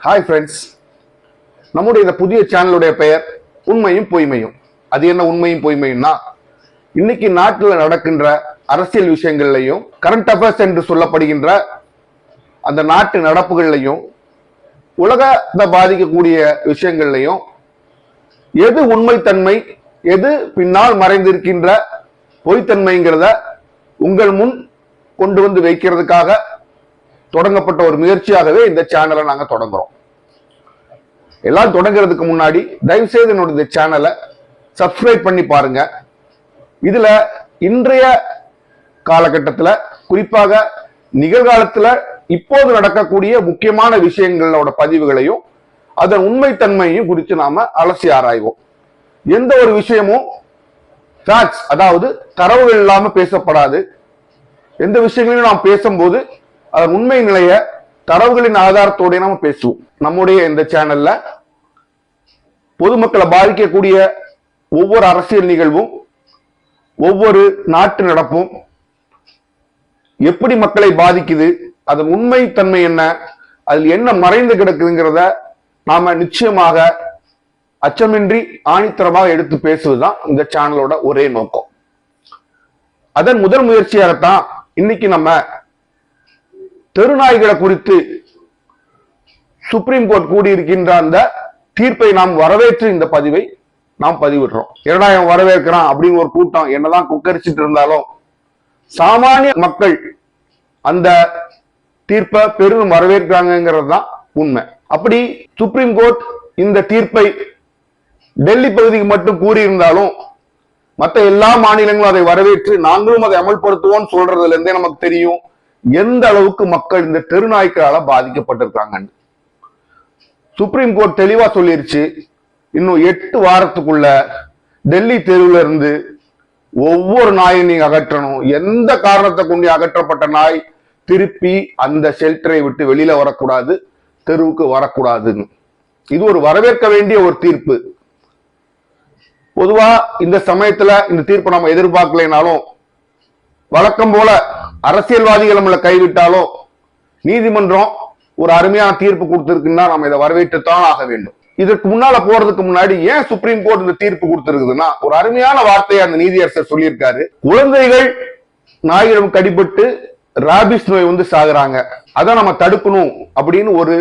Hi friends நம்முடைய இந்த புதிய சேனலுடைய பெயர் உண்மையும் பொய்மையும். அது என்ன உண்மையும் பொய்மையும்னா இன்னைக்கு நாட்டில் நடக்கின்ற அரசியல் விஷயங்கள்லையும் கரண்ட் அஃபேர்ஸ் என்று சொல்லப்படுகின்ற அந்த நாட்டு நடப்புகள்லையும் உலகத்தை பாதிக்கக்கூடிய விஷயங்கள்லையும் எது உண்மைத்தன்மை எது பின்னால் மறைந்திருக்கின்ற பொய்த்தன்மைங்கிறத உங்கள் முன் கொண்டு வந்து வைக்கிறதுக்காக தொடங்கப்பட்ட ஒரு முயற்சியாகவே இந்த சேனலை நாங்க தொடங்குறோம். எல்லாம் தொடங்குறதுக்கு முன்னாடி தயவு செய்து என்னோட இந்த சேனலை சப்ஸ்கிரைப் பண்ணி பாருங்க. இதுல இன்றைய காலகட்டத்தில் குறிப்பாக நிகழ்காலத்துல இப்போது நடக்கக்கூடிய முக்கியமான விஷயங்களோட பதிவுகளையும் அதன் உண்மைத்தன்மையையும் குறித்து நாம அலசி ஆராய்வோம். எந்த ஒரு விஷயமும் ஃபேக்ட்ஸ் அதாவது தரவுகள் இல்லாமல் பேசப்படாது. எந்த விஷயங்களையும் நாம் பேசும்போது அதன் உண்மை நிலைய தரவுகளின் ஆதாரத்தோட நம்ம பேசுவோம். நம்முடைய இந்த சேனல்ல பொதுமக்களை பாதிக்கக்கூடிய ஒவ்வொரு அரசியல் நிகழ்வும் ஒவ்வொரு நாட்டு நடப்பும் எப்படி மக்களை பாதிக்குது அதன் உண்மை தன்மை என்ன அதில் என்ன மறைந்து கிடக்குதுங்கிறத நாம நிச்சயமாக அச்சமின்றி ஆணித்தரமாக எடுத்து பேசுவதுதான் இந்த சேனலோட ஒரே நோக்கம். அதன் முதல் முயற்சியாகத்தான் இன்னைக்கு நம்ம தெருநாய்களை குறித்து சுப்ரீம் கோர்ட் கூடியிருக்கின்ற அந்த தீர்ப்பை நாம் வரவேற்று இந்த பதிவை நாம் பதிவிடுறோம். இரண்டாயிரம் வரவேற்கிறான் அப்படின்னு ஒரு கூட்டம் என்னதான் குக்கரிச்சிட்டு இருந்தாலும் சாமானிய மக்கள் அந்த தீர்ப்பை பெரும் வரவேற்கிறாங்கிறது தான் உண்மை. அப்படி சுப்ரீம் கோர்ட் இந்த தீர்ப்பை டெல்லி பகுதிக்கு மட்டும் கூறியிருந்தாலும் மற்ற எல்லா மாநிலங்களும் அதை வரவேற்று நாங்களும் அதை அமல்படுத்துவோம் சொல்றதுல இருந்தே நமக்கு தெரியும். எந்த அளவுக்கு மக்கள் இந்த தெருநாய்க்களால பாதிக்கப்பட்டிருக்காங்கன்னு. சுப்ரீம் கோர்ட் தெளிவா சொல்லிருச்சு. இன்னும் எட்டு வாரத்துக்குள்ள டெல்லி தெருவுல இருந்து ஒவ்வொரு நாயும் நீங்க அகற்றணும். எந்த காரணத்தை கொண்டு அகற்றப்பட்ட நாய் திருப்பி அந்த ஷெல்டரை விட்டு வெளியில வரக்கூடாது தெருவுக்கு வரக்கூடாதுன்னு. இது ஒரு வரவேற்க வேண்டிய ஒரு தீர்ப்பு. பொதுவா இந்த சமயத்துல இந்த தீர்ப்பை நம்ம எதிர்பார்க்கலைனாலும் வழக்கம் போல அரசியல்வாதிகள் நம்மளை நீதிமன்றம் ஒரு அருமையான தீர்ப்பு கொடுத்திருக்குன்னா நம்ம இதை வரவேற்றுத்தான் ஆக வேண்டும். இதற்கு முன்னால போறதுக்கு முன்னாடி ஏன் சுப்ரீம் கோர்ட் இந்த தீர்ப்பு கொடுத்திருக்குதுன்னா ஒரு அருமையான வார்த்தையை அந்த நீதியரசர் சொல்லியிருக்காரு. குழந்தைகள் நாயிடம் கடிபட்டு ராபிஸ் நோய் வந்து சாகுறாங்க. அதை நம்ம தடுக்கணும் அப்படின்னு ஒரு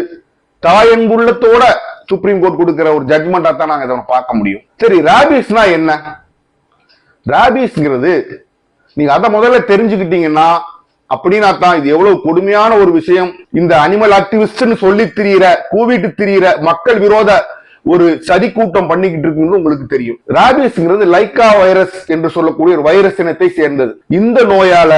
தாயன்புள்ளத்தோட சுப்ரீம் கோர்ட் கொடுக்கிற ஒரு ஜட்மெண்டா தான் நாங்க இதை பார்க்க முடியும். சரி ராபிஸ்னா என்ன? ராபிஸ்ங்கிறது நீங்க அதை முதல்ல தெரிஞ்சுக்கிட்டீங்கன்னா அப்படின்னா தான் இது எவ்வளவு கொடுமையான ஒரு விஷயம். இந்த அனிமல் ஆக்டிவிஸ்ட்னு சொல்லி திரியிற கூவிட்டு திரியிற மக்கள் விரோத ஒரு சதி கூட்டம் பண்ணிக்கிட்டு இருக்குன்னு உங்களுக்கு தெரியும். ராபிஸ்ங்கிறது லைக்கா வைரஸ் என்று சொல்லக்கூடிய ஒரு வைரஸ் இனத்தை சேர்ந்தது. இந்த நோயால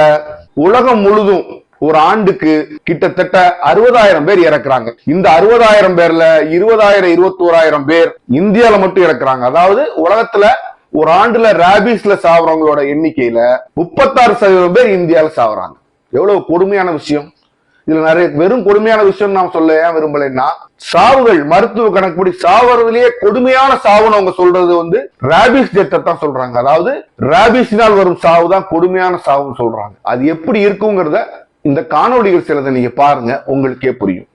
உலகம் முழுதும் ஒரு ஆண்டுக்கு கிட்டத்தட்ட அறுபதாயிரம் பேர் இறக்குறாங்க. இந்த அறுபதாயிரம் பேர்ல இருபதாயிரம் இருபத்தோராயிரம் பேர் இந்தியால மட்டும் இறக்குறாங்க. அதாவது உலகத்துல ஒரு ஆண்டுல ரேபிஸ்ல சாவறவங்களோட எண்ணிக்கையில முப்பத்தாறு சதவீதம் பேர் இந்தியால சாவறாங்க. எவ்வளவு கொடுமையான விஷயம். இதுல நிறைய வெறும் கொடுமையான விஷயம் நாம் சொல்ல ஏன் விரும்பலைன்னா சாவுகள் மருத்துவ கணக்குப்படி சாவறதுலயே கொடுமையான சாவுன்னு அவங்க சொல்றது வந்து ராபிஸ் டெத்தை தான் சொல்றாங்க. அதாவது ரேபிஸ்னால் வரும் சாவு தான் கொடுமையான சாவுன்னு சொல்றாங்க. அது எப்படி இருக்குங்கிறத இந்த காணொளிகள் சிலதை நீங்க பாருங்க உங்களுக்கே புரியும்.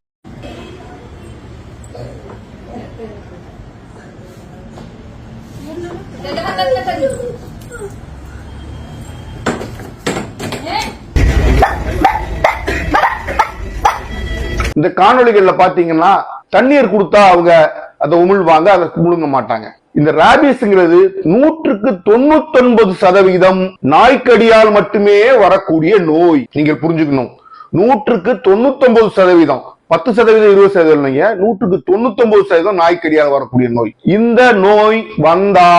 இந்த காணொளிகள்ல பாத்தீங்கன்னா தண்ணீர் கொடுத்தா அவங்க அதை உமிழ்வாங்க அதை முழுங்க மாட்டாங்க. இந்த ராபிஸ்ங்கிறது நூற்றுக்கு தொண்ணூத்தொன்பது சதவீதம் நாய்க்கடியால் மட்டுமே வரக்கூடிய நோய். நீங்கள் புரிஞ்சுக்கணும். நூற்றுக்கு தொண்ணூத்தொன்பது சதவீதம் பத்து சதவீதம் இருபது சதவீதம் இல்லைங்க நூற்றுக்கு தொண்ணூத்தொன்பது சதவீதம் நாய்க்கடியால் வரக்கூடிய நோய். இந்த நோய் வந்தா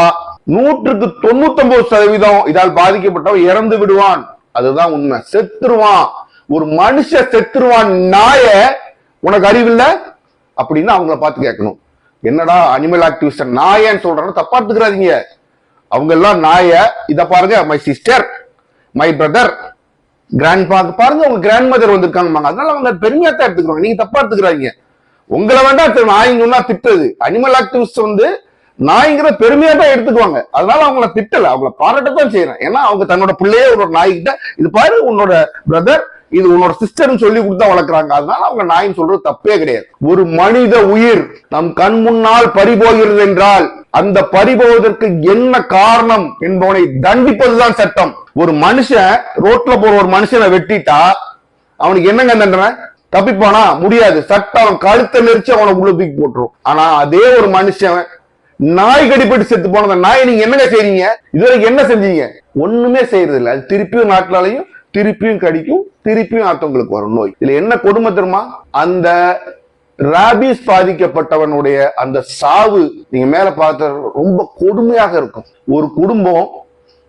நூற்றுக்கு தொண்ணூத்தொன்பது சதவீதம் இதால் பாதிக்கப்பட்டவன் இறந்து விடுவான். அதுதான் உண்மை. செத்துருவான். ஒரு மனுஷன் செத்துருவான் நாய உனக்கு அறிவில்ல அப்படின்னு அவங்கள பார்த்து கேட்கணும். என்னடா அனிமல் ஆக்டிவிஸ்ட் நாயன்னு சொல்றான்னு தப்பா எடுத்துக்கிறாதீங்க. அவங்க எல்லாம் நாய இத பாருங்க my sister my brother grand பாருங்க உங்க கிராண்ட் மதர் வந்திருக்காங்க அதனால அவங்க பெருமையா தான் எடுத்துக்கிறாங்க. நீங்க தப்பா எடுத்துக்கிறாங்க உங்களை வேண்டாம் நாய்ங்க திட்டுறது. அனிமல் ஆக்டிவிஸ்ட் வந்து நாய்ங்கிற பெருமையா தான் எடுத்துக்குவாங்க. அதனால அவங்கள திட்டல அவங்கள பாராட்டத்தான் செய்யறேன் ஏன்னா அவங்க தன்னோட பிள்ளையே ஒரு நாய்கிட்ட இது பாரு உன்னோட பிரதர் இது உன்னோட சிஸ்டர்னு சொல்லி கொடுத்தா வளர்க்குறாங்க. அதனால அவங்க நாயின்னு சொல்றது தப்பே கிடையாது. ஒரு மனித உயிர் நம் கண் முன்னால் பறிபோகிறது என்றால் அந்த பறிபோவதற்கு என்ன காரணம் என்பவனை தண்டிப்பதுதான் சட்டம். ஒரு மனுஷன் ரோட்ல போற ஒரு மனுஷனை வெட்டிட்டா அவனுக்கு என்னங்க தண்டனை? தப்பிப்பானா? முடியாது. சட்டம் அவன் கழுத்தை நெரிச்சு அவனை உள்ள தூக்கி போட்டுரும். ஆனா அதே ஒரு மனுஷன் நாய் கடிப்பட்டு செத்து போனத நாய் நீங்க என்னங்க செய்றீங்க? இதுவரைக்கும் என்ன செஞ்சீங்க? ஒண்ணுமே செய்யறது இல்ல அது திருப்பியும் நாட்களாலையும் திருப்பியும் கடிக்கும் திருப்பியும் அடுத்தவங்களுக்கு வரும் நோய். இதுல என்ன கொடுமை தெரியுமா? அந்த ராபிஸ் பாதிக்கப்பட்டவனுடைய அந்த சாவு நீங்க மேல பார்த்த ரொம்ப கொடுமையாக இருக்கும். ஒரு குடும்பம்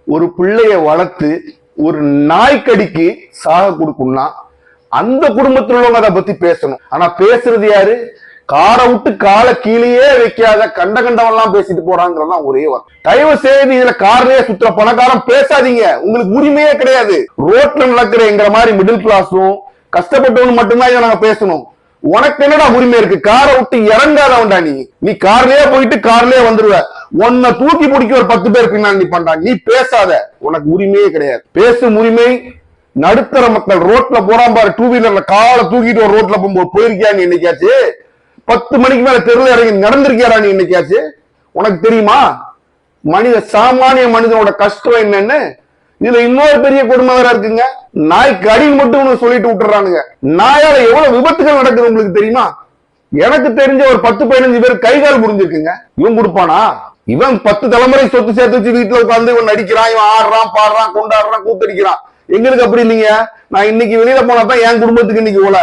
ஒரு பிள்ளைய வளர்த்து ஒரு நாய்க்கடிக்கு சாக கொடுக்கும்னா அந்த குடும்பத்தில் உள்ளவங்க அதை பத்தி பேசணும். ஆனா பேசுறது யாரு? காரை விட்டு காலை கீழேயே வைக்காத கண்ட கண்டவெல்லாம் பேசிட்டு போறாங்கிறதான் ஒரே வார்த்தை தயவு செய்து இதுல கார்லயே சுத்துற பணக்காரன் பேசாதீங்க. உங்களுக்கு உரிமையே கிடையாது. ரோட்ல நடக்கிற எங்கிற மாதிரி மிடில் கிளாஸும் கஷ்டப்பட்டவங்க மட்டும்தான் இதை நாங்க பேசணும். உனக்கு என்னடா உரிமை இருக்கு? காரை விட்டு இறங்காதவன்டா நீ. நீ கார்லயே போயிட்டு கார்லயே வந்துருவ. உன்னை தூக்கி பிடிக்க ஒரு பத்து பேர் பின்னாடி நிப்பான்டா. நீ பேசாத. உனக்கு உரிமையே கிடையாது. பேசும் உரிமை நடுத்தர மக்கள் ரோட்ல போறான் பாரு டூ வீலர்ல காலை தூக்கிட்டு ஒரு ரோட்ல போகும்போது போயிருக்கியா நீ என்னைக்காச்சு? பத்து மணிக்கு மேல தெருல இறங்கி நடந்திருக்கியாடா நீ என்னைக்காச்சு உனக்கு தெரியுமா? மனித சாமானிய மனிதனோட கஷ்டம் என்னன்னு? இதுல இன்னொரு பெரிய கொடுமை வேற இருக்குங்க. நாய்க்கு அடின்னு மட்டும் ஒண்ணு சொல்லிட்டு விட்டுறானுங்க. நாயால எவ்வளவு விபத்துகள் நடக்குது உங்களுக்கு தெரியுமா? எனக்கு தெரிஞ்ச ஒரு பத்து பதினஞ்சு பேர் கை கால் முடிஞ்சிருக்குங்க இவன் கொடுப்பானா? இவன் பத்து தலைமுறை சொத்து சேர்த்து வச்சு வீட்டுல உட்காந்து இவன் நடிக்கிறான் இவன் ஆடுறான் பாடுறான் கொண்டாடுறான் கூத்தடிக்கிறான். எங்களுக்கு அப்படி இல்லைங்க. நான் இன்னைக்கு வெளியில போனா தான் என் குடும்பத்துக்கு இன்னைக்கு ஓல.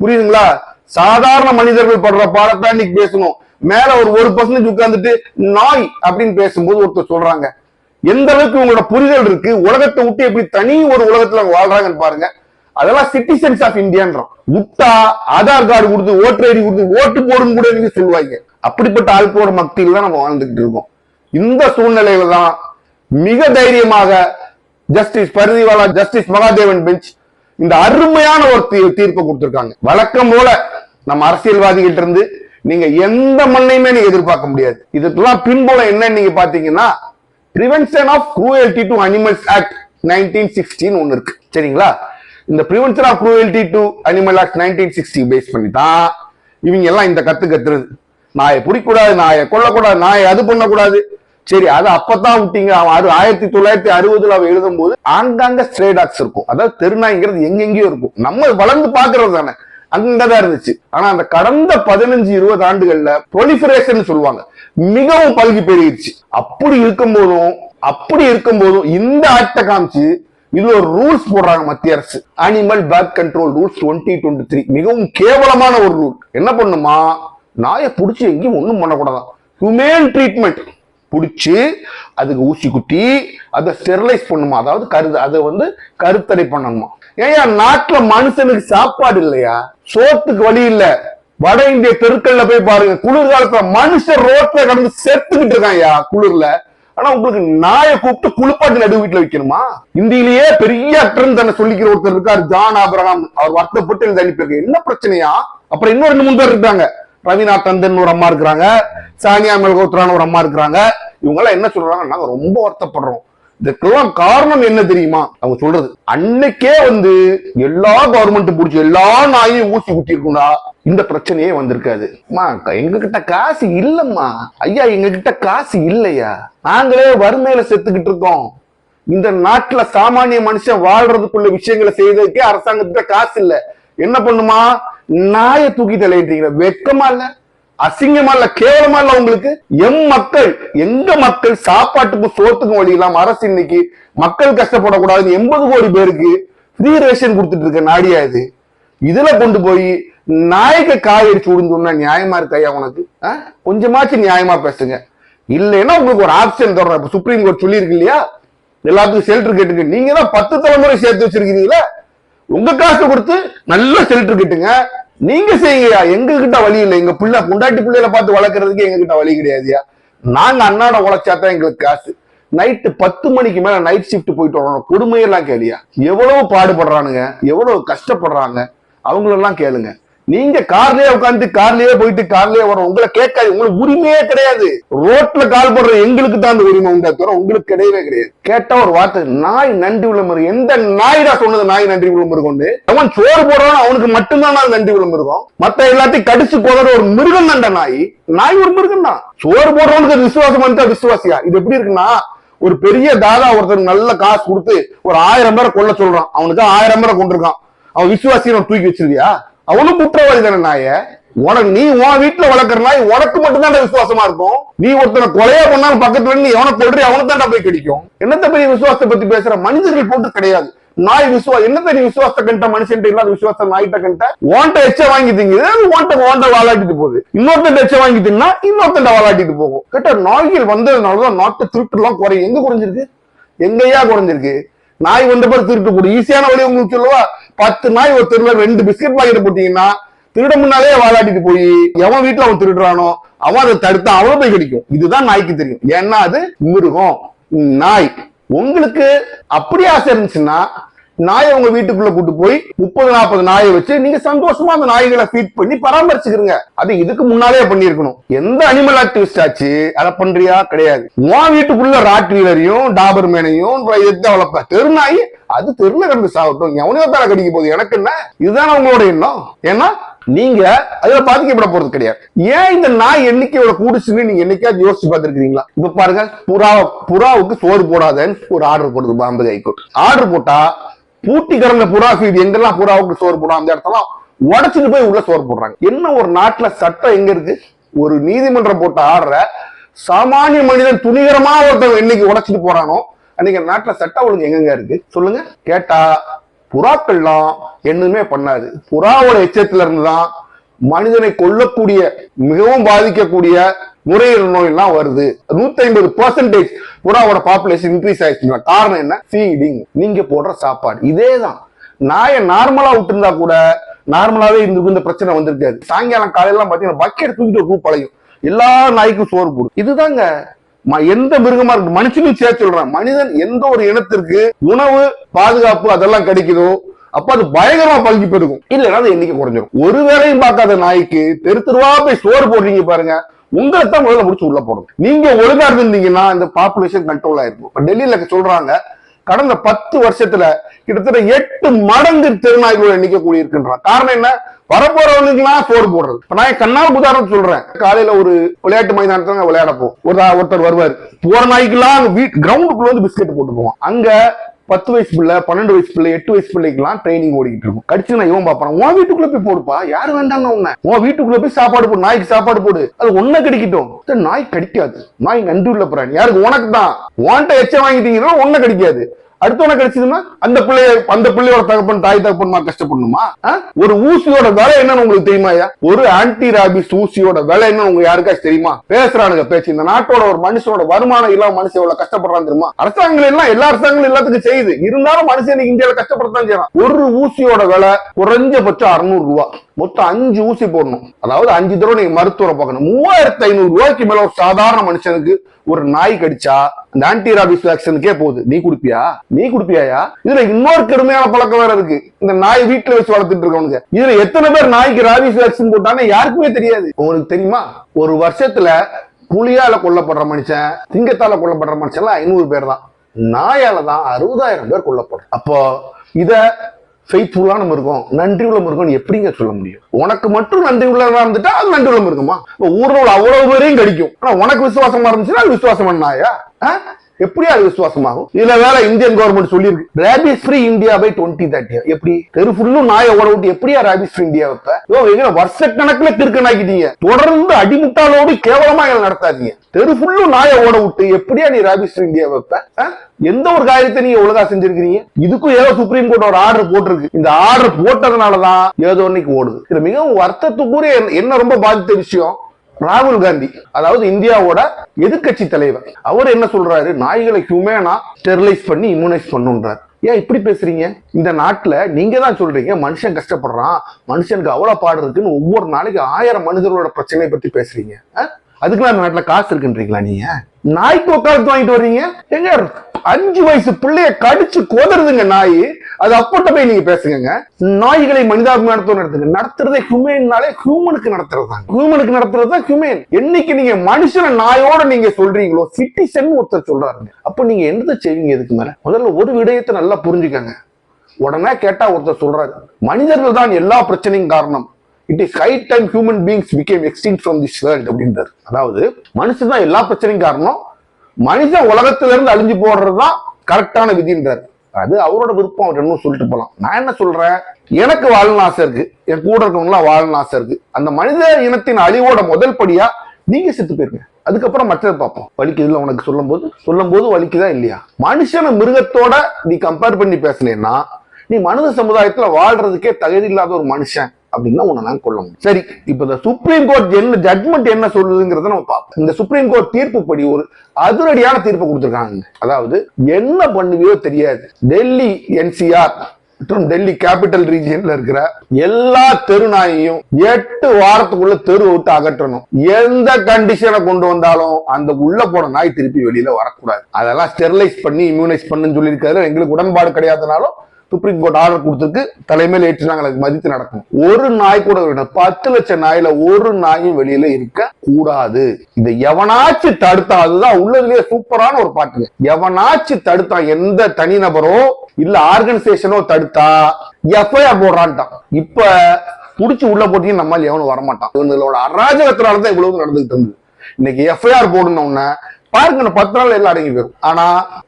புரியுதுங்களா? சாதாரண மனிதர்கள் படுற பாடத்தான் இன்னைக்கு பேசணும். மேல ஒரு ஒரு பர்சன்டேஜ் உட்கார்ந்துட்டு நாய் அப்படின்னு பேசும்போது ஒருத்தர் சொல்றாங்க. எந்த அளவுக்கு உங்களோட புரிதல் இருக்கு உலகத்தை விட்டு எப்படி தனி ஒரு உலகத்துல அவங்க வாழ்றாங்கன்னு பாருங்க. அதெல்லாம் சிட்டிசன்ஸ் ஆஃப் இந்தியான்றோம் முட்டா ஆதார் கார்டு கொடுத்து ஓட்டர் ஐடி கொடுத்து ஓட்டு போடும் கூட நீங்க சொல்லுவாங்க. அப்படிப்பட்ட ஆட்களோட மத்தியில் தான் நம்ம வாழ்ந்துகிட்டு இருக்கோம். இந்த சூழ்நிலையில தான் மிக தைரியமாக justice Pardiwala justice Mahadevan bench இந்த அருமையான ஒரு தீர்ப்பை கொடுத்திருக்காங்க. வழக்கம் போல நம்ம அரசியல்வாதிகிட்ட இருந்து நீங்க எந்த மண்ணையுமே நீங்க எதிர்பார்க்க முடியாது. இதுக்கெல்லாம் பின்புலம் என்னன்னு நீங்க பாத்தீங்கன்னா prevention of cruelty to animals act nineteen சிக்ஸ்டின்னு ஒன்று இருக்கு. சரிங்களா? இந்த prevention of cruelty to animal act nineteen sixty base பண்ணி தான் இவங்க எல்லாம் இந்த கத்து கத்துறது. நாயை பிடிக்கூடாது நாயை கொல்லக்கூடாது நாயை அது பண்ணக்கூடாது. சரி அது அப்பதான் விட்டீங்க. அவன் அது ஆயிரத்தி தொள்ளாயிரத்தி அறுபதுல அவன் எழுதும் போது ஆங்காங்க ஸ்ட்ரேடாக்ஸ் இருக்கும். அதாவது தெருநாய்ங்கிறது எங்கெங்கேயோ இருக்கும். நம்ம வளர்ந்து பாக்குறது தானே. அங்கதான் இருந்துச்சு. ஆனா அந்த கடந்த பதினஞ்சு இருபது ஆண்டுகள்ல proliferation சொல்லுவாங்க. மிகவும் பல்கி பெருகிடுச்சு. அப்படி இருக்கும் போதும் அப்படி இருக்கும் போதும் இந்த ஆக்ட காமிச்சு இது ஒரு ரூல்ஸ் போடுறாங்க மத்திய அரசு. Animal back control rules twenty twenty three மிகவும் கேவலமான ஒரு ரூல் என்ன பண்ணுமா? நாயை பிடிச்சி எங்கேயும் ஒன்றும் பண்ணக்கூடாதான் ஹியூமேன் ட்ரீட்மெண்ட் பிடிச்சி அதுக்கு ஊசி குத்தி அதை ஸ்டெர்லைஸ் பண்ணுமா? அதாவது கரு அதை வந்து கருத்தடை பண்ணணுமா? ஏயா நாட்டுல மனுஷனுக்கு சாப்பாடு இல்லையா? சோத்துக்கு வழி இல்ல. வட இந்திய தெருக்கள்ல போய் பாருங்க. குளிர் காலத்துல மனுஷன் ரோட்ல கடந்து செத்துக்கிட்டு இருக்கான்யா குளிர்ல. ஆனா உங்களுக்கு நாயை கூப்பிட்டு குளிப்பாட்டு நடு வீட்டுல வைக்கணுமா? இந்தியிலேயே பெரிய அக்டன் தன்னை சொல்லிக்கிற ஒருத்தர் இருக்காரு ஜான் ஆபிரகாம் அவர் வருத்தப்பட்டு எழுதி அனுப்பியிருக்க என்ன பிரச்சனையா? அப்புறம் இன்னும் ரெண்டு மூணு பேர் இருக்காங்க. ரவிநாத் டந்தன் ஒரு அம்மா இருக்கிறாங்க. சானியா மெல்கோத்ரான் ஒரு அம்மா இருக்கிறாங்க. இவங்க எல்லாம் என்ன சொல்றாங்க நாங்க ரொம்ப வருத்தப்படுறோம். இதுக்கெல்லாம் காரணம் என்ன தெரியுமா? அவங்க சொல்றது. அன்னைக்கே வந்து எல்லா கவர்மெண்ட் பிடிச்சி எல்லா நாயையும் ஊசி குத்தி இந்த பிரச்சனையே வந்திருக்காது. அம்மா எங்க கிட்ட காசு இல்லம்மா. ஐயா எங்க கிட்ட காசு இல்லையா? நாங்களே வறுமையில செத்துக்கிட்டு இருக்கோம். இந்த நாட்டுல சாமானிய மனுஷன் வாழ்றதுக்குள்ள விஷயங்களை செய்யறதுக்கே அரசாங்கத்துக்கிட்ட காசு இல்ல. என்ன பண்ணுமா? நாயை தூக்கி தலையிட்டீங்க வெக்கமா இல்லை? அசிங்கமா இல்ல கேவலமா இல்ல உங்களுக்கு? எம் மக்கள் எங்க மக்கள் சாப்பாட்டுக்கும் சோத்துக்கும் வழி இல்லாம அரசு இன்னைக்கு மக்கள் கஷ்டப்படக்கூடாதுன்னு எண்பது கோடி பேருக்கு ஃப்ரீ ரேஷன் கொடுத்துட்டு இருக்க நாடியா இது? இதுல கொண்டு போய் நாய்க்கு காய் அடிச்சு விடுந்தோம்னா நியாயமா இருக்கையா உனக்கு? ஆ? கொஞ்சமாச்சும் நியாயமா பேசுங்க. இல்லைன்னா உங்களுக்கு ஒரு ஆப்ஷன் தர்றேன். இப்ப சுப்ரீம் கோர்ட் சொல்லியிருக்கு இல்லையா? எல்லாத்துக்கும் செல்டர் கேட்டுங்க. நீங்க தான் பத்து தலைமுறை சேர்த்து வச்சிருக்கீங்களா உங்க காசு கொடுத்து நல்லா செல்டர் கேட்டுங்க. நீங்க செய்யா எங்க கிட்ட வழி இல்லை. எங்க பிள்ளை குண்டாட்டி பிள்ளையில பார்த்து வளர்க்கறதுக்கு எங்க கிட்ட வழி கிடையாதுயா நாங்க அண்ணாட உழைச்சாதான் எங்களுக்கு காசு. நைட்டு பத்து மணிக்கு மேல நைட் ஷிஃப்ட் போயிட்டு வரணும். கொடுமையெல்லாம் கேளியா எவ்வளவு பாடுபடுறானுங்க. எவ்வளவு கஷ்டப்படுறாங்க. அவங்களெல்லாம் கேளுங்க. நீங்க கார்லயே உட்காந்து கார்லயே போயிட்டு கார்லயே வரும் உங்களை கேட்காது. உங்களுக்கு உரிமையே கிடையாது. ரோட்ல கால் போடுற எங்களுக்கு தான் அந்த உரிமை உண்டா தவிர உங்களுக்கு கிடையவே கிடையாது. கேட்டா ஒரு வார்த்தை நாய் நன்றி உள்ள மிருகம் எந்த நாய்டா சொன்னது நாய் நன்றி உள்ள கொண்டு அவன் சோறு போடுறான் அவனுக்கு மட்டும்தான் நான் நன்றி உள்ள இருக்கும். மத்த எல்லாத்தையும் கடிச்சு போகிற ஒரு மிருகம் தான்டா நாய். நாய் ஒரு மிருகம் தான். சோறு போடுறவனுக்கு விசுவாசம் வந்துட்டா விசுவாசியா? இது எப்படி இருக்குன்னா ஒரு பெரிய தாதா ஒருத்தர் நல்ல காசு கொடுத்து ஒரு ஆயிரம் பேரை கொல்ல சொல்றான். அவனுக்கு ஆயிரம் பேரை கொண்டிருக்கான். அவன் விசுவாசியை தூக்கி வச்சிருக்கியா அவனும் குற்றவாளி தானே நாய. உனக்கு நீ உன் வீட்டுல வளர்க்குற நாய் உனக்கு மட்டும்தான் விசுவாசமா இருக்கும். நீ ஒருத்தனை கொலையா பண்ணாலும் பக்கத்துல நீ எவனை கொள்றி அவனுக்கு தான் போய் கிடைக்கும். என்னத்த பெரிய விசுவாசத்தை பத்தி பேசுற? மனிதர்கள் போட்டு கிடையாது. நாய் விசுவா என்னத்த நீ விசுவாசத்தை கண்ட? மனுஷன் இல்லாத விசுவாசம் நாய்கிட்ட கண்ட? ஓன்ட்ட எச்ச வாங்கி திங்குது ஓன்ட்ட ஓன்ட்ட வாலாட்டிட்டு போகுது. இன்னொருத்தன் எச்ச வாங்கி தின்னா இன்னொருத்தன் வாலாட்டிட்டு போகும். கேட்ட நாய்கள் வந்ததுனாலதான் நாட்டு திருட்டு எல்லாம் குறையும். எங்க குறைஞ்சிருக்கு? எங்கேயா குறைஞ்சிருக்கு? நாய் வந்த பிறகு திருட்டு போடு. ஈஸியான வழி உங்களுக்கு சொல்லுவா? பத்து நாய் ஒரு தெருல ரெண்டு பிஸ்கட் பாக்கெட் போட்டீங்கன்னா திருட முன்னாலே வாழாட்டிட்டு போய் எவன் வீட்டுல அவன் திருடுறானோ அவன் அதை தடுத்தா அவ்வளவு போய் கிடைக்கும். இதுதான் நாய்க்கு தெரியும். ஏன்னா அது மிருகம் நாய். உங்களுக்கு அப்படி ஆசை இருந்துச்சுன்னா நாயை உங்க வீட்டுக்குள்ள கூட்டு போய் முப்பது நாற்பது நாயை வச்சு நீங்க சந்தோஷமா அந்த நாய்களை ஃபீட் பண்ணி பராமரிச்சுக்கிறீங்க அது இதுக்கு முன்னாலே பண்ணிருக்கணும் எந்த அனிமல் ஆக்டிவிஸ்ட் ஆச்சு? அதை பண்றியா? கிடையாது. உன் வீட்டுக்குள்ள ராட்வீலரையும் டாபர் மேனையும் எந்த வளர்ப்ப தெருநாய் அது தெருல கண்டு சாகட்டும் எவனையோ தானே கடிக்க போகுது. எனக்கு என்ன? இதுதானே உங்களோட எண்ணம். ஏன்னா நீங்க அதுல பாதிக்கப்பட போறது கிடையாது. ஏன் இந்த நாய் எண்ணிக்கையோட கூடுச்சுன்னு நீங்க என்னைக்காவது யோசிச்சு பார்த்துருக்கீங்களா இப்ப பாருங்க புறா புறாவுக்கு சோறு போடாதன்னு ஒரு ஆர்டர் போடுது பாம்பே ஹைகோர்ட் ஆர்டர் போட்டா பூட்டி கிடந்த புறா இது எங்கெல்லாம் புறாவுக்கு சோறு போடும் அந்த இடத்தெல்லாம் உடச்சிட்டு போய் உள்ள சோறு போடுறாங்க. என்ன ஒரு நாட்டுல சட்டம் எங்க இருக்கு? ஒரு நீதிமன்றம் போட்ட ஆடுற சாமானிய மனிதன் துணிகரமா ஒருத்தன் என்னைக்கு உடைச்சிட்டு போறானோ அன்னைக்கு நாட்டுல சட்டம் ஒழுங்கு எங்கெங்க இருக்கு? சொல்லுங்க. கேட்டா புறாக்கள்லாம் என்னதுமே பண்ணாது. புறாவோட எச்சத்துல இருந்துதான் மனிதனை கொல்லக்கூடிய மிகவும் பாதிக்கக்கூடிய நுரையீரல் நோய் எல்லாம் வருது. நூத்தி ஐம்பது பர்சன்டேஜ் புறாவோட பாப்புலேஷன் இன்க்ரீஸ் ஆயிடுச்சுங்களா காரணம் என்ன? ஃபீடிங் நீங்க போடுற சாப்பாடு. இதேதான். நாயை நார்மலா விட்டுருந்தா கூட நார்மலாவே இந்த இந்த பிரச்சனை வந்திருக்காது. சாயங்காலம் காலையெல்லாம் பாத்தீங்கன்னா பக்கெட் தூக்கிட்டு ஒரு பழையும். எல்லா நாய்க்கும் சோறு போடும். இதுதாங்க. ம- எந்த மிருகமா இருக்கு மனுஷனும் சேர்த்து சொல்றேன். மனிதன் எந்த ஒரு இனத்திற்கு உணவு பாதுகாப்பு அதெல்லாம் கிடைக்குதோ அப்ப அது பயங்கரமா பழகி பெருகும் இல்லைன்னா அது எண்ணிக்கை குறைஞ்சிடும் ஒரு வேலையும் பார்க்காத நாய்க்கு தெரு தெருவா போய் சோறு போடுறீங்க பாருங்க. உங்களை தான் முதல்ல முடிச்சு உள்ள போடணும். நீங்க ஒழுங்கா இருந்தீங்கன்னா இந்த பாப்புலேஷன் கண்ட்ரோல் ஆயிருக்கும். இப்ப டெல்லியில சொல்றாங்க கடந்த பத்து வருஷத்துல கிட்டத்தட்ட எட்டு மடங்கு திருநாய்களோட எண்ணிக்கை கூடி இருக்கின்றான் காரணம் என்ன? வரப்போறவனுக்குலாம் சோறு போடுறது. இப்ப நான் கண்ணால் உதாரணம் சொல்றேன். காலையில ஒரு விளையாட்டு மைதானத்துல நாங்க ஒரு ஒருத்தர் வருவார். போற நாய்க்கெல்லாம் வீட் கிரவுண்டுக்குள்ள வந்து பிஸ்கெட் போட்டு போவோம். அங்க பத்து வயசு பிள்ளை பன்னெண்டு வயசு பிள்ளை எட்டு வயசு பிள்ளைக்கெல்லாம் ட்ரைனிங் ஓடிக்கிட்டு இருக்கும். கடிச்சு நான் இவன் பாப்பான் உன் வீட்டுக்குள்ள போய் போடுப்பா யாரு வேண்டாங்க உன்ன? உன் வீட்டுக்குள்ள போய் சாப்பாடு போடு நாய்க்கு சாப்பாடு போடு. அது ஒன்ன கடிக்கட்டும். நாய் கடிக்காது. நாய் நன்றி உள்ள பிராணி யாருக்கு? உனக்கு தான் உன்கிட்ட எச்ச வாங்கிட்டீங்கன்னா ஒன்ன கடிக்காது. அடுத்தவன கிடைச்சதுன்னா அந்த பிள்ளைய அந்த பிள்ளையோட தகப்பன் தாய் தகப்பன்மா கஷ்டப்படணுமா? ஒரு ஊசியோட விலை என்னன்னு உங்களுக்கு தெரியுமாயா ஒரு ஆன்டி ராபிஸ் ஊசியோட விலை என்னன்னு உங்களுக்கு யாருக்காச்சும் தெரியுமா? பேசுறானுங்க பேச்சு. இந்த நாட்டோட ஒரு மனுஷனோட வருமானம் இல்லாம மனுஷன் எவ்வளவு கஷ்டப்படுறான் தெரியுமா? அரசாங்கம் எல்லாம் எல்லா அரசாங்கங்களும் எல்லாத்துக்கும் செய்யுது. இருந்தாலும் மனுஷன் இன்னைக்கு இந்தியாவில கஷ்டப்படுத்தான் செய்யறான். ஒரு ஊசியோட விலை குறைஞ்சபட்சம் அறுநூறு ரூபாய் மொத்தம் அஞ்சு ஊசி போடணும். அதாவது அஞ்சு தடவை நீங்க மருத்துவரை பார்க்கணும். மூவாயிரத்தி ஐநூறு ரூபாய்க்கு மேல ஒரு சாதாரண மனுஷனுக்கு ஒரு நாய் கடிச்சா அந்த ஆன்டி ராபிஸ் வேக்சினுக்கே போகுது. நீ குடுப்பியா? நீ குடுப்பியாயா? இதுல இன்னொரு கடுமையான பழக்கம் வேற இருக்கு. இந்த நாய் வீட்டுல வச்சு வளர்த்துட்டு இருக்கவனுங்க. இதுல எத்தனை பேர் நாய்க்கு ராபிஸ் வேக்சின் போட்டாங்க யாருக்குமே தெரியாது. உங்களுக்கு தெரியுமா? ஒரு வருஷத்துல புலியால கொல்லப்படுற மனுஷன் திங்கத்தால கொல்லப்படுற மனுஷன் எல்லாம் ஐநூறு பேர் தான் நாயால தான் அறுபதாயிரம் பேர் கொல்லப்படுறோம் அப்போ இத ஃபெய்த்ஃபுல்லாக நம்ம இருக்கோம். நன்றி உள்ள மிருகம் எப்படிங்க சொல்ல முடியும்? உனக்கு மட்டும் நன்றி உள்ளதா இருந்துட்டா அது நன்றி உள்ள மிருகமா இப்போ ஊரில் உள்ள அவ்வளவு பேரையும் கடிக்கும். ஆனா உனக்கு விசுவாசமா இருந்துச்சுன்னா அது விசுவாசம் பண்ணாயா? எப்படி அது விசுவாசமாகும்? இதுல வேற இந்தியன் கவர்மெண்ட் சொல்லியிருக்கு. Rabies free India by twenty thirty எப்படி? தெரு ஃபுல்லும் நாயை ஓட விட்டு எப்படியா ரேபிஸ் ஃப்ரீ இந்தியா வைப்ப? வருஷ கணக்குல திருக்கணாக்கிட்டீங்க கிறுக்கனாக்கிட்டீங்க தொடர்ந்து அடிமுட்டாலோடு கேவலமா எங்களை நடத்தாதீங்க. தெரு ஃபுல்லும் நாயை ஓட விட்டு எப்படியா நீ ரேபிஸ் ஃப்ரீ இந்தியா வைப்ப? எந்த ஒரு காரியத்தை நீங்க ஒழுங்கா செஞ்சிருக்கீங்க இதுக்கும் ஏதோ சுப்ரீம் கோர்ட் ஒரு ஆர்டர் போட்டிருக்கு. இந்த ஆர்டர் போட்டதுனாலதான் ஏதோ இன்னைக்கு ஓடுது. இது மிகவும் வருத்தத்துக்குரிய என்ன ரொம்ப பாதித்த விஷயம். ராகுல் காந்தி அதாவது இந்தியாவோட எதிர்க்கட்சி தலைவர். அவர் என்ன சொல்றாரு? நாய்களை ஹியூமேனா ஸ்டெர்லைஸ் பண்ணி இம்யூனைஸ் பண்ணுன்றார். ஏன் இப்படி பேசுறீங்க? இந்த நாட்டில் நீங்க தான் சொல்றீங்க மனுஷன் கஷ்டப்படுறான் மனுஷனுக்கு அவ்வளோ பாடு இருக்குன்னு ஒவ்வொரு நாளைக்கு ஆயிரம் மனிதர்களோட பிரச்சனையை பத்தி பேசுறீங்க. ஆ? அதுக்கெல்லாம் இந்த காசு இருக்குன்றீங்களா நீங்க? நாய்க்கு உட்காந்து வாங்கிட்டு வர்றீங்க? எங்க அஞ்சு வயசு பிள்ளைய கடிச்சு கோதறதுங்க நாய். அது அப்பட்ட போய் நீங்க பேசுங்க நாய்களை மனிதாபிமானத்தோடு நடத்துங்க. நடத்துறதே ஹியூமன்னாலே ஹியூமனுக்கு நடத்துறது தான் ஹியூமனுக்கு நடத்துறது தான் ஹியூமன் என்னைக்கு நீங்க மனுஷனை நாயோட நீங்க சொல்றீங்களோ சிட்டிசன் ஒருத்தர் சொல்றாருங்க. அப்ப நீங்க என்னத்தை செய்வீங்க இதுக்கு மேல? முதல்ல ஒரு விடயத்தை நல்லா புரிஞ்சுக்கங்க. உடனே கேட்டா ஒருத்தர் சொல்றாரு. மனிதர்கள் தான் எல்லா பிரச்சனையும் காரணம். It is high time human beings become extinct from this world அப்படின்றார். அதாவது மனுஷன் தான் எல்லா பிரச்சனையும் காரணம். மனித உலகத்துல இருந்து அழிஞ்சு போடுறது தான் கரெக்டான விதின்றார். அது அவரோட விருப்பம் அவர் என்ன சொல்லிட்டு போலாம். நான் என்ன சொல்றேன்? எனக்கு வாழணும் ஆசை இருக்கு. என் கூட இருக்கவங்களாம் வாழணும் ஆசை இருக்கு. அந்த மனித இனத்தின் அழிவோட முதல் படியா நீங்க செத்து போயிருங்க. அதுக்கப்புறம் மற்றதை பார்ப்போம். வலிக்குதுல உனக்கு சொல்லும் போது சொல்லும் போது வலிக்குதா இல்லையா? மனுஷனை மிருகத்தோட நீ கம்பேர் பண்ணி பேசலேன்னா நீ மனித சமுதாயத்துல வாழ்றதுக்கே தகுதி இல்லாத ஒரு மனுஷன். அப்படின்னா உன்னை நான் கொள்ள முடியும் சரி இப்போ இந்த சுப்ரீம் கோர்ட் என்ன ஜட்மெண்ட் என்ன சொல்லுதுங்கிறத நம்ம பார்ப்போம். இந்த சுப்ரீம் கோர்ட் தீர்ப்புப்படி ஒரு அதிரடியான தீர்ப்பு கொடுத்துருக்காங்க. அதாவது என்ன பண்ணுவியோ தெரியாது. டெல்லி என்சிஆர் மற்றும் டெல்லி கேபிட்டல் ரீஜியன்ல இருக்கிற எல்லா தெருநாயையும் எட்டு வாரத்துக்குள்ள தெரு விட்டு அகற்றணும். எந்த கண்டிஷனை கொண்டு வந்தாலும் அந்த உள்ள போன நாய் திருப்பி வெளியில வரக்கூடாது. அதெல்லாம் ஸ்டெர்லைஸ் பண்ணி இம்யூனைஸ் பண்ணுன்னு சொல்லியிருக்காரு எங்களுக்கு உடன்பாடு கிடையாதுனாலும் சுப்ரீம் கோர்ட் ஆர்டர் கொடுத்துருக்கு தலைமையில் ஏற்று நாங்கள் மதித்து நடக்கும் ஒரு நாய் கூட வேணும் பத்து லட்சம் நாயில ஒரு நாயும் வெளியில இருக்க கூடாது. இதை எவனாச்சும் தடுத்தா அதுதான் உள்ளதுலயே சூப்பரான ஒரு பாட்டுங்க எவனாச்சும் தடுத்தா எந்த தனிநபரோ இல்ல ஆர்கனைசேஷனோ தடுத்தா எஃப்ஐஆர் போடுறான்ட்டான் இப்ப புடிச்சு உள்ள போட்டீங்க நம்மால் எவனும் வரமாட்டான். இவங்களோட அராஜகத்தினாலதான் இவ்வளவு நடந்துகிட்டு இருந்தது. இன்னைக்கு எஃப்ஐஆர் போடணும்னா பாருங்க பத்து நாள் எல்லாம் அடங்கி போயிடும் ஆனா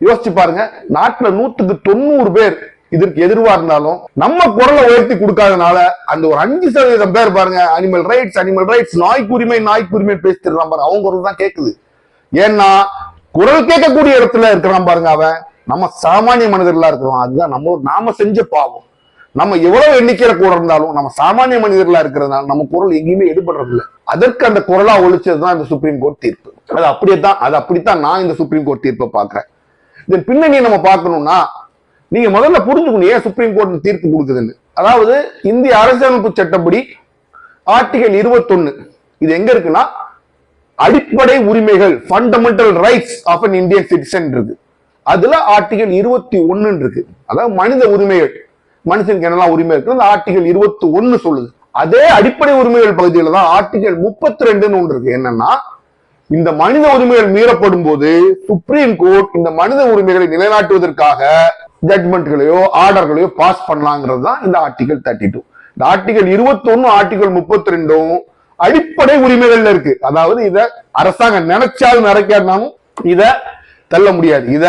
யோசிச்சு பாருங்க நாட்டுல நூத்துக்கு தொண்ணூறு பேர் இதற்கு எதிர்வா இருந்தாலும் நம்ம குரலை உயர்த்தி கொடுக்காதனால அந்த ஒரு அஞ்சு சதவீதம் பேர் பாருங்க அனிமல் ரைட்ஸ் அனிமல் ரைட்ஸ் நாய்க்குரிமை நாய்க்குரிமை பேசிட்டு பாருங்க. அவங்க குரல் தான் கேக்குது. ஏன்னா குரல் கேட்கக்கூடிய இடத்துல இருக்கிறான் பாருங்க அவன். நம்ம சாமானிய மனிதர்களா இருக்கிறோம். அதுதான் நம்ம நாம செஞ்ச பாவம். நம்ம எவ்வளவு எண்ணிக்கையில கூட இருந்தாலும் நம்ம சாமானிய மனிதர்களா இருக்கிறதுனால நம்ம குரல் எங்கேயுமே எடுபடுறது இல்லை அதற்கு அந்த குரலா ஒழிச்சதுதான் இந்த சுப்ரீம் கோர்ட் தீர்ப்பு. அது அப்படியே தான் அது அப்படித்தான் நான் இந்த சுப்ரீம் கோர்ட் தீர்ப்பை பாக்குறேன் இதன் பின்னணியை நம்ம பார்க்கணும்னா நீங்க முதல்ல புரிஞ்சுக்கணும் ஏன் சுப்ரீம் கோர்ட் தீர்ப்பு கொடுக்குதுன்னு. அதாவது இந்திய அரசியலமைப்பு சட்டப்படி ஆர்டிகல் 21 இது எங்க இருக்குன்னா அடிப்படை உரிமைகள் fundamental rights of an Indian citizen இருக்கு. அதுல ஆர்டிகல் இருபத்தி ஒன்னு இருக்கு. அதாவது மனித உரிமைகள். மனுஷனுக்கு என்னெல்லாம் உரிமை இருக்கு அந்த ஆர்டிகல் இருபத்தி ஒன்னு சொல்லுது. அதே அடிப்படை உரிமைகள் பகுதியில தான் ஆர்டிகல் முப்பத்தி ரெண்டுன்னு ஒன்று இருக்கு. என்னன்னா இந்த மனித உரிமைகள் மீறப்படும் போது சுப்ரீம் கோர்ட் இந்த மனித உரிமைகளை நிலைநாட்டுவதற்காக ஜட்மெண்ட்களையோ ஆர்டர்களையோ பாஸ் பண்ணலாங்கிறது தான் இந்த ஆர்டிகல் தேர்ட்டி டூ இந்த ஆர்டிகல் இருபத்தி ஒன்னு ஆர்டிகல் முப்பத்தி ரெண்டும் அடிப்படை உரிமைகள்ல இருக்கு. அதாவது இத அரசாங்கம் நினைச்சாலும் நினைக்காட்டாலும் இத தள்ள முடியாது. இத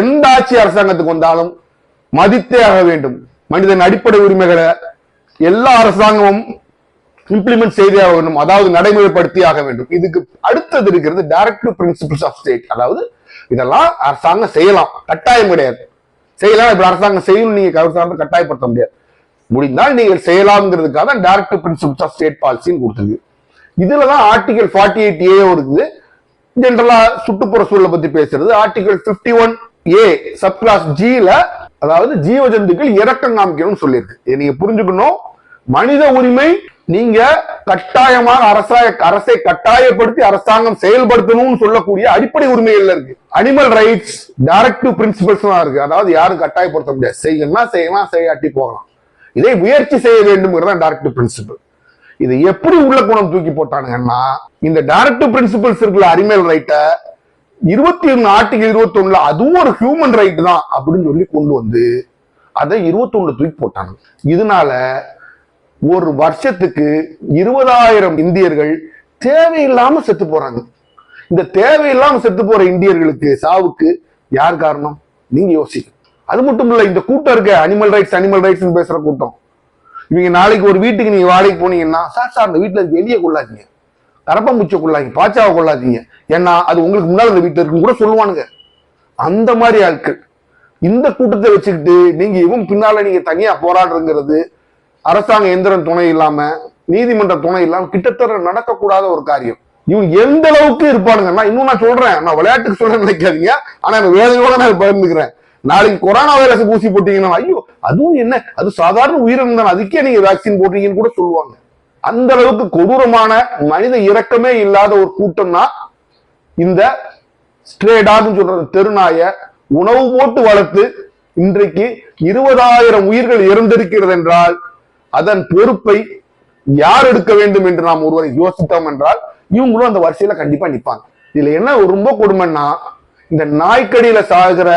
எந்த ஆட்சி அரசாங்கத்துக்கு வந்தாலும் மதித்தே ஆக வேண்டும். மனிதன் அடிப்படை உரிமைகளை எல்லா அரசாங்கமும் இம்ப்ளிமெண்ட் செய்தே ஆக வேண்டும். அதாவது நடைமுறைப்படுத்தி ஆக வேண்டும். இதுக்கு அடுத்தது இருக்கிறது டைரக்டிவ் பிரின்சிபிள்ஸ் ஆஃப் ஸ்டேட் அதாவது இதெல்லாம் அரசாங்கம் செய்யலாம். கட்டாயம் கிடையாது. செய்யலாம். இப்ப அரசாங்கம் செய்யணும் நீங்க அரசாங்கம் கட்டாயப்படுத்த முடியாது. முடிந்தால் நீங்கள் செய்யலாம்ங்கிறதுக்காக தான் டைரக்டிவ் பிரின்சிபல்ஸ் ஆஃப் ஸ்டேட் பாலிசின்னு கொடுத்துருக்கு. இதுலதான் ஆர்டிகல் ஃபார்ட்டி எயிட் ஏ இருக்குது. ஜென்ரலா சுற்றுப்புற சூழலை பத்தி பேசுறது. Article 51 one A sub clause ஜில அதாவது ஜீவ ஜந்துக்கள் இறக்கம் காமிக்கணும்னு சொல்லியிருக்கு. நீங்க புரிஞ்சுக்கணும். மனித உரிமை நீங்க கட்டாயமாக அரசாய அரசை கட்டாயப்படுத்தி அரசாங்கம் செயல்படுத்தணும்னு சொல்லக்கூடிய அடிப்படை உரிமைகள்ல இருக்கு. அனிமல் ரைட்ஸ் டைரக்டிவ் பிரின்சிபல்ஸ் தான் இருக்கு. அதாவது யாரும் கட்டாயப்படுத்த முடியாது. செய்யணும்னா செய்யலாம் செய்யாட்டி போகலாம். இதை முயற்சி செய்ய வேண்டும்ங்கிறது டைரக்டிவ் பிரின்சிபல் இது எப்படி உள்ள குணம் தூக்கி போட்டானுங்கன்னா இந்த டைரக்டிவ் பிரின்சிபல்ஸ் இருக்குல்ல அனிமல் ரைட்ட இருபத்தி ஒன்னு ஆர்டிகல் இருபத்தி ஒண்ணுல அதுவும் ஒரு ஹியூமன் ரைட் தான் அப்படின்னு சொல்லி கொண்டு வந்து அதை இருபத்தி ஒண்ணு தூக்கி போட்டாங்க இதனால ஒரு வருஷத்துக்கு இருபதாயிரம் இந்தியர்கள் தேவையில்லாம செத்து போறாங்க. இந்த தேவையில்லாம செத்து போற இந்தியர்களுக்கு சாவுக்கு யார் காரணம்? நீங்க யோசிக்க அது மட்டும் இல்ல இந்த கூட்டம் இருக்க அனிமல் ரைட்ஸ் அனிமல் ரைட்ஸ் பேசுற கூட்டம். இவங்க நாளைக்கு ஒரு வீட்டுக்கு நீங்க வாடகைக்கு போனீங்கன்னா சார் சார் அந்த வீட்டுல வெளியே எலியை கொள்ளாதீங்க. கரப்பாம்பூச்சியை கொள்ளாதீங்க பாச்சாவை கொள்ளாதீங்க. ஏன்னா அது உங்களுக்கு முன்னால அந்த வீட்டுல இருக்குன்னு கூட சொல்லுவானுங்க. அந்த மாதிரி ஆட்கள். இந்த கூட்டத்தை வச்சுக்கிட்டு நீங்க இவன் பின்னால நீங்க தனியா போராடுறங்கிறது அரசாங்க எந்திரம் துணை இல்லாம நீதிமன்ற துணை இல்லாம கிட்டத்தட்ட நடக்கக்கூடாத ஒரு காரியம். இவங்க எந்த அளவுக்கு இருப்பானுங்கன்னா இன்னும் நான் சொல்றேன். நான் விளையாட்டுக்கு சொல்றேன் நினைக்காதீங்க. ஆனா எனக்கு வேதனையோட நான் பகிர்ந்துக்கிறேன். நாளைக்கு கொரோனா வைரஸ் ஊசி போட்டீங்கன்னா ஐயோ அதுவும் என்ன? அது சாதாரண உயிரினம் தான். அதுக்கே நீங்க வேக்சின் போட்டீங்கன்னு கூட சொல்லுவாங்க. அந்த அளவுக்கு கொடூரமான மனித இரக்கமே இல்லாத ஒரு கூட்டம்னா இந்த ஸ்ட்ரேடான்னு சொல்ற சொல்றது தெருநாய உணவு போட்டு வளர்த்து இன்றைக்கு இருபதாயிரம் உயிர்கள் இறந்திருக்கிறது என்றால் அதன் பொறுப்பை யார் எடுக்க வேண்டும் என்று நாம் ஒருவரை யோசித்தோம் என்றால் இவங்களும் அந்த வரிசையில கண்டிப்பா நிப்பாங்க. இதுல என்ன ரொம்ப கொடுமைன்னா இந்த நாய்க்கடியில சாகிற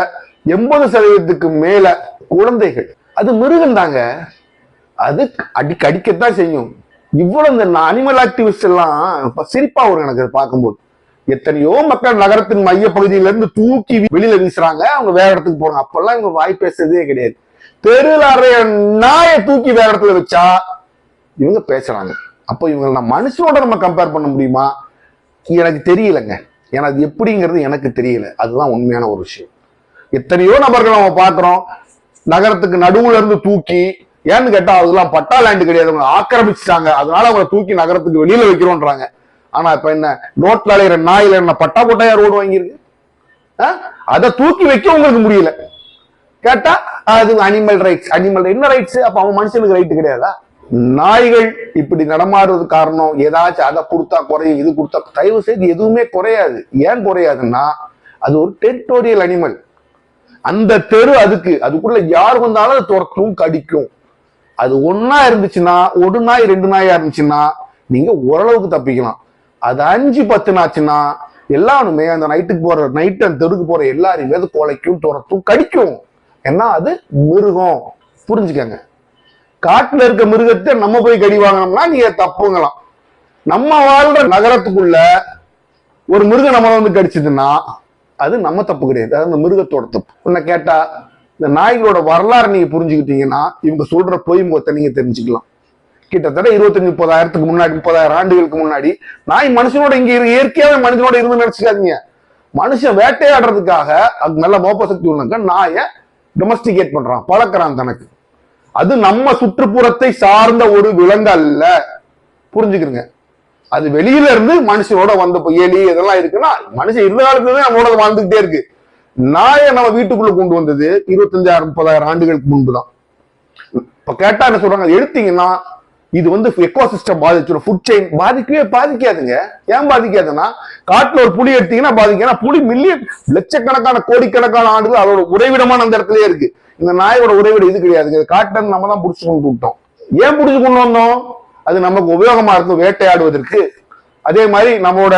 எண்பது சதவீதத்துக்கு மேல குழந்தைகள் அது மிருகம் தாங்க அது அடி கடிக்கத்தான் செய்யும். இவ்வளவு இந்த அனிமல் ஆக்டிவிஸ்ட் எல்லாம் சிரிப்பா வரும் எனக்கு அதை பார்க்கும்போது. எத்தனையோ மக்கள் நகரத்தின் மைய பகுதியில இருந்து தூக்கி வெளியில வீசுறாங்க அவங்க வேற இடத்துக்கு போறாங்க. அப்பெல்லாம் இவங்க வாய் பேசுறதே கிடையாது. தெருல அறைய நாயை தூக்கி வேற இடத்துல வச்சா இவங்க பேசுறாங்க. அப்போ இவங்க நான் மனுஷனோட நம்ம கம்பேர் பண்ண முடியுமா? எனக்கு தெரியலங்க. ஏன்னா அது எப்படிங்கிறது எனக்கு தெரியல. அதுதான் உண்மையான ஒரு விஷயம். எத்தனையோ நபர்கள் நம்ம பார்க்குறோம். நகரத்துக்கு நடுவுல இருந்து தூக்கி ஏன்னு கேட்டா அதெல்லாம் பட்டா லேண்டு கிடையாது. அவங்க ஆக்கிரமிச்சிட்டாங்க. அதனால அவங்களை தூக்கி நகரத்துக்கு வெளியில வைக்கிறோன்றாங்க. ஆனா இப்ப என்ன? ரோட்ல அலையிற நாயில என்ன பட்டா போட்டாயா ரோடு வாங்கியிருக்கு? ஆ? அதை தூக்கி வைக்க உங்களுக்கு முடியல. கேட்டா அது அனிமல் ரைட்ஸ் அனிமல் என்ன ரைட்ஸ் அப்ப அவன் மனுஷனுக்கு ரைட் கிடையாதா? நாய்கள் இப்படி நடமாடுறது காரணம் ஏதாச்சும் அதை கொடுத்தா குறையும் இது கொடுத்தா தயவு செய்து எதுவுமே குறையாது. ஏன் குறையாதுன்னா அது ஒரு டெரிட்டோரியல் அனிமல் அந்த தெரு அதுக்கு. அதுக்குள்ள யார் வந்தாலும் அது துரத்தும் கடிக்கும். அது ஒன்னா இருந்துச்சுன்னா ஒரு நாய் ரெண்டு நாயா இருந்துச்சுன்னா நீங்க ஓரளவுக்கு தப்பிக்கலாம். அது அஞ்சு பத்து நாச்சுன்னா எல்லாருமே அந்த நைட்டுக்கு போற நைட் அந்த தெருக்கு போற எல்லாரையுமே அது கொலைக்கும் துரத்தும் கடிக்கும். ஏன்னா அது மிருகம். புரிஞ்சுக்கங்க. காட்டுல இருக்க மிருகத்தை நம்ம போய் கடி வாங்கினோம்னா நீங்க தப்புங்களாம் நம்ம வாழ்ற நகரத்துக்குள்ள ஒரு மிருகம் நம்மளை வந்து கடிச்சதுன்னா அது நம்ம தப்பு கிடையாது. அது அந்த மிருகத்தோட தப்பு. உன்னை கேட்டா இந்த நாய்களோட வரலாறு நீங்க புரிஞ்சுக்கிட்டீங்கன்னா இவங்க சொல்ற பொய் முகத்தை நீங்க தெரிஞ்சுக்கலாம். கிட்டத்தட்ட இருபத்தஞ்சு முப்பதாயிரத்துக்கு முன்னாடி முப்பதாயிரம் ஆண்டுகளுக்கு முன்னாடி நாய் மனுஷனோட இங்க இரு- இயற்கையாவே மனுஷனோட இருந்து நினைச்சுக்காதீங்க. மனுஷன் வேட்டையாடுறதுக்காக அது நல்ல மோப்ப சக்தி உள்ளங்க நாயை டொமஸ்டிகேட் பண்றான் பழக்கிறான் தனக்கு. அது நம்ம சுற்றுப்புறத்தை சார்ந்த ஒரு விலங்கு அல்ல. புரிஞ்சுக்கிறங்க அது வெளியில இருந்து மனுஷனோட வந்த எலி இதெல்லாம் இருக்குன்னா மனுஷன் இருந்த காலத்துல நம்மளோட வாழ்ந்துகிட்டே இருக்கு. நாயை நம்ம வீட்டுக்குள்ள கொண்டு வந்தது இருபத்தஞ்சாயிரம் முப்பதாயிரம் ஆண்டுகளுக்கு முன்புதான். இப்ப கேட்டா என்ன சொல்றாங்க? எடுத்தீங்கன்னா இது வந்து எக்கோசிஸ்டம் பாதிச்சிடும். ஃபுட் செயின் பாதிக்கவே பாதிக்காதுங்க. ஏன் பாதிக்காதுன்னா காட்டுல ஒரு புளி எடுத்தீங்கன்னா பாதிக்கும். புளி மில்லியன் லட்சக்கணக்கான கோடிக்கணக்கான ஆண்டுகள் அதோட உறைவிடமான அந்த இடத்துலயே இருக்கு. இந்த நாயோட உறைவிடம் இது கிடையாதுங்க. இது நம்ம தான் புடிச்சு கொண்டு விட்டோம். ஏன் புடிச்சு கொண்டு வந்தோம்? அது நமக்கு உபயோகமா இருக்கும் வேட்டையாடுவதற்கு. அதே மாதிரி நம்மளோட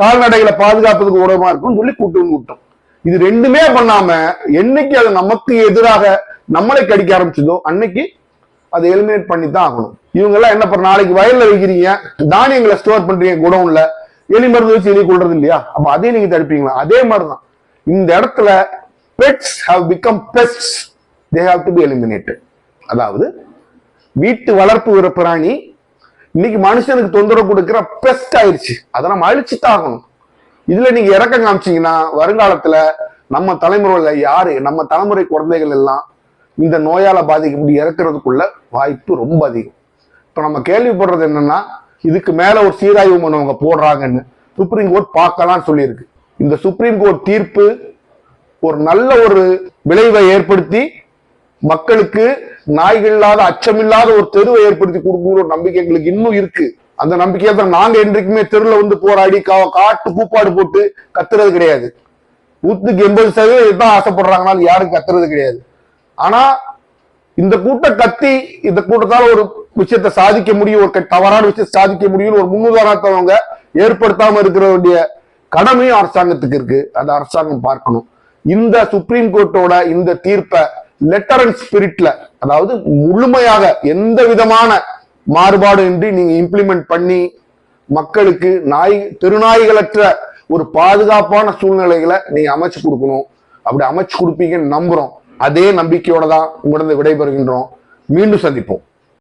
கால்நடைகளை பாதுகாப்பதுக்கு உபயோகமா இருக்கும்னு சொல்லி கூட்டு வந்து விட்டோம். இது ரெண்டுமே பண்ணாம என்னைக்கு அது நமக்கு எதிராக நம்மளை கடிக்க ஆரம்பிச்சதோ அன்னைக்கு அதை எலிமினேட் பண்ணி தான் ஆகணும். இவங்க எல்லாம் என்ன பண்ண நாளைக்கு வயல்ல வைக்கிறீங்க தானியங்களை ஸ்டோர் பண்றீங்க குடவுன்ல எலி மருந்து வச்சு எலி கொள்றது இல்லையா? அப்ப அதையும் நீங்க தடுப்பீங்களா? அதே மாதிரிதான். இந்த இடத்துல pets have become pests they have to be eliminated அதாவது வீட்டு வளர்ப்பு ஒரு பிராணி இன்னைக்கு மனுஷனுக்கு தொந்தரவு கொடுக்கிற பெஸ்ட் ஆயிடுச்சு அதை நம்ம அழிச்சு தான் ஆகணும். இதுல நீங்க இறக்கம் காமிச்சீங்கன்னா வருங்காலத்துல நம்ம தலைமுறையில யாரு நம்ம தலைமுறை குழந்தைகள் எல்லாம் இந்த நோயால பாதிக்கப்பட்டு இறக்குறதுக்குள்ள வாய்ப்பு ரொம்ப அதிகம். இப்ப நம்ம கேள்விப்படுறது என்னன்னா இதுக்கு மேல ஒரு சீராய்வு மனு அவங்க போடுறாங்கன்னு சுப்ரீம் கோர்ட் பார்க்கலாம்னு சொல்லியிருக்கு. இந்த சுப்ரீம் கோர்ட் தீர்ப்பு ஒரு நல்ல ஒரு விளைவை ஏற்படுத்தி மக்களுக்கு நாய்கள் இல்லாத அச்சமில்லாத ஒரு தெருவை ஏற்படுத்தி கொடுக்குற ஒரு நம்பிக்கை எங்களுக்கு இன்னும் இருக்கு. அந்த நம்பிக்கையை தான் நாங்க என்றைக்குமே தெருல வந்து போராடி கா- காட்டு கூப்பாடு போட்டு கத்துறது கிடையாது. நூத்துக்கு எண்பது சதவீதம் தான் ஆசைப்படுறாங்கனாலும் யாரும் கத்துறது கிடையாது. ஆனா இந்த கூட்டம் கத்தி இந்த கூட்டத்தால் ஒரு விஷயத்தை சாதிக்க முடியும் ஒரு க- தவறான விஷயத்தை சாதிக்க முடியும்னு ஒரு முன்னுதாரணத்தை அவங்க ஏற்படுத்தாம இருக்கிற வேண்டிய கடமையும் அரசாங்கத்துக்கு இருக்கு. அந்த அரசாங்கம் பார்க்கணும். இந்த சுப்ரீம் கோர்ட்டோட இந்த தீர்ப்பை லெட்டர் அண்ட் ஸ்பிரிட்ல அதாவது முழுமையாக எந்த விதமான மாறுபாடு இன்றி நீங்க இம்ப்ளிமெண்ட் பண்ணி மக்களுக்கு நாய் திருநாய்களற்ற ஒரு பாதுகாப்பான சூழ்நிலைகளை நீங்க அமைச்சு கொடுக்கணும். அப்படி அமைச்சு கொடுப்பீங்கன்னு நம்புறோம். அதே நம்பிக்கையோட தான் உங்களிடம் விடைபெறுகின்றோம். மீண்டும் சந்திப்போம்.